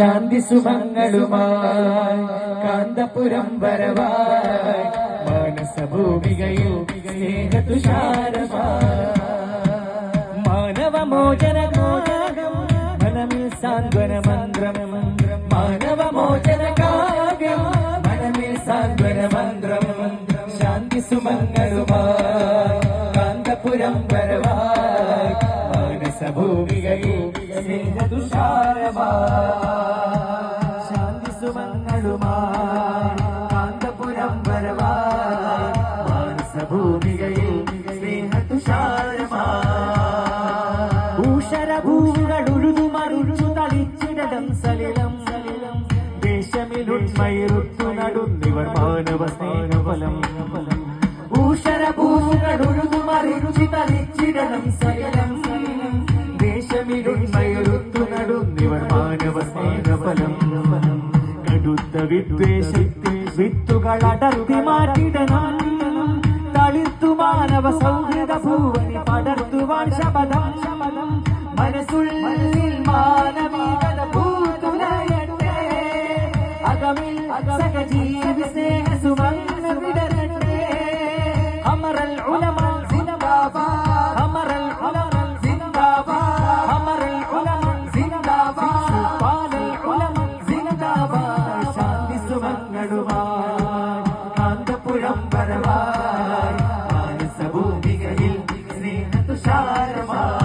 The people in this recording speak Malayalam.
ശാന്തി സുമങ്ങളുമായി കാന്തപുരം വരവായി മാനസഭൂമികയിൽ സ്നേഹതുഷാരമായി. മാനവമോചനകാകം മനമേ സാന്ത്വന മന്ത്രം. മാനവമോചനകാകം മനമേ സാന്ത്വന മന്ത്രം. ശാന്തി സുമങ്ങളുമായി കാന്തപുരം വരവായി മാനസഭൂമികയിൽ സ്നേഹതുഷാരമായി. കാന്തപുരം വരവായി മാനസഭൂമികയിൽ തളിച്ചിടം സലിലം സലിലം. ദേശമിലുണ്മയിരുത്തു നടുന്നിവർ മാനവ സ്നേഹഫലം. ഭൂഷരഭൂകൾ ഉഴുതു സലിലം. കടുത്ത വിദ്വേഷത്തിൽ വിത്തുകൾ അടർത്തി മാറ്റിടണം. തളിർത്തു മാനവ സൗഹൃദ ഭൂവനി പടർത്തുവാൻ ശപഥം. ശപഥം മനസ്സുള്ളിൽ മാനവീകത പൂത്തുലയട്ടെ. അകമിൽ സഹജീവി സ്നേഹ സുമന്ന വിടരട്ടെ കാന്തപുഴം പരവായി. മാനസഭൂമികയിൽ സ്നേഹ തുഷാരമായി.